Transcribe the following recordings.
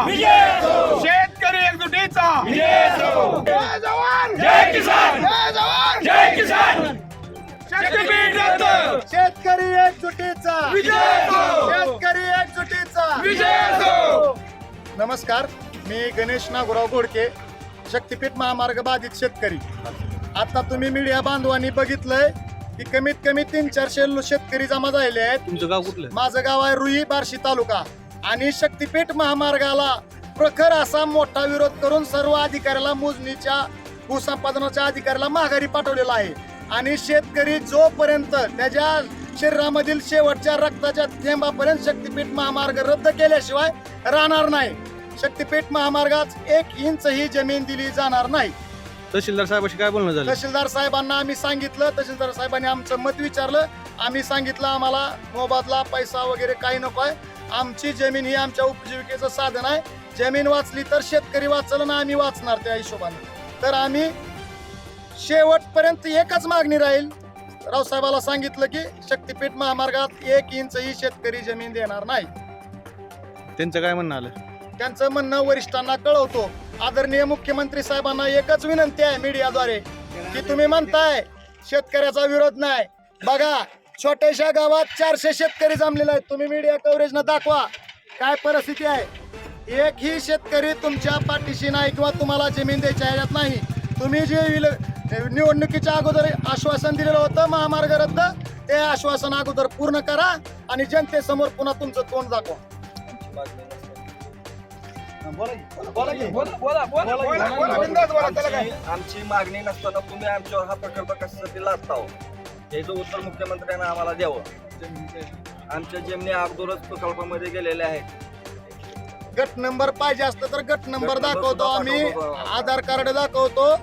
शेतकरी एकजुटीचा! जय जवान! जय किसान! जय जवान! जय किसान! शक्तीपीठ रद्द शेतकरी एकजुटीचा! विजय असो! शेतकरी एकजुटीचा! विजय असो! नमस्कार मी गणेश नागोराव गोडके शक्तीपीठ महामार्ग बाधित शेतकरी. आता तुम्ही मीडिया बांधवांनी बघितलंय की कमीत कमी तीन चारशे शेतकरी जमा झालेले आहेत. तुमचं गाव कुठलं? माझं गाव आहे रुई बार्शी तालुका. आणि शक्तीपीठ महामार्गाला प्रखर असा मोठा विरोध करून सर्व अधिकाऱ्याला मोजणीच्या भूसंपादनाच्या अधिकाऱ्याला माघारी पाठवलेला आहे. आणि शेतकरी जोपर्यंत त्याच्या शरीरामधील शेवटच्या रक्ताच्या थेंबापर्यंत शक्तीपीठ महामार्ग रद्द केल्याशिवाय राहणार नाही. शक्तीपीठ महामार्गात एक इंच ही जमीन दिली जाणार नाही. तहसीलदार साहेबाशी काय बोलणं झालं? तहसीलदार साहेबांना आम्ही सांगितलं तहसीलदार साहेबांनी आमचं मत विचारलं. आम्ही सांगितलं आम्हाला मोबदला पैसा वगैरे काही नको आहे. आमची जमीन ही आमच्या उपजीविकेचं साधन आहे. जमीन वाचली तर शेतकरी वाचलं ना आम्ही वाचणार त्या हिशोबाने. तर आम्ही शेवटपर्यंत एकच मागणी राहील. रावसाहेबाला सांगितलं की शक्तीपीठ महामार्गात एक इंच ही शेतकरी जमीन देणार नाही. त्यांचं काय म्हणणं आलं? त्यांचं म्हणणं वरिष्ठांना कळवतो. आदरणीय मुख्यमंत्री साहेबांना एकच विनंती आहे मीडियाद्वारे की तुम्ही म्हणताय शेतकऱ्याचा विरोध नाही. बघा छोट्याशा गावात चारशे शेतकरी जमलेले आहेत. तुम्ही मीडिया कव्हरेज न दाखवा. काय परिस्थिती आहे? एकही शेतकरी तुमच्या पाठीशी नाही किंवा तुम्हाला जमीन द्यायच्या ह्याच्यात नाही. तुम्ही जे विल- निवडणुकीच्या अगोदर आश्वासन दिलेलं होतं महामार्ग रद्द ते आश्वासन अगोदर पूर्ण करा आणि जनतेसमोर पुन्हा तुमचं तोंड दाखवा. बोला बोला बोला बिनधास्त बोला त्याला काय आमची आमची मागणी नसताना तुम्ही आमच्यावर हा प्रकल्प कशासाठी लादता हो? याचं उत्तर मुख्यमंत्र्यांना आम्हाला द्यावं. आमच्या जमिनी अगोदरच प्रकल्पामध्ये गेलेल्या आहेत. गट नंबर पाहिजे असतं तर गट नंबर दाखवतो आम्ही. आधार कार्ड दाखवतो.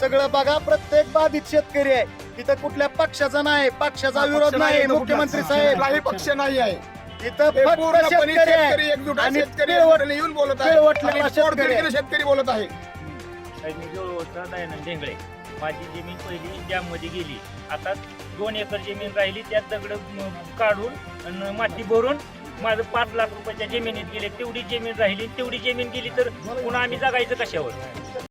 सगळं बघा प्रत्येक बाधित शेतकरी आहे. इथं कुठल्या पक्षाचा नाही पक्षाचा विरोध नाही मुख्यमंत्री साहेब. कुठलाही पक्ष नाही आहे. इथं हे फक्त शेतकरी शेतकरी आहे. आणि येऊन बोलत आहे. शेतकरी बोलत आहे? माझी जमीन पहिली डॅममध्ये गेली. आता दोन एकर जमीन राहिली त्यात दगड काढून माती भरून माझं पाच लाख रुपयाच्या जमिनीत गेले. तेवढी जमीन राहिली तेवढी जमीन गेली तर पुन्हा आम्ही जगायचं कशावर?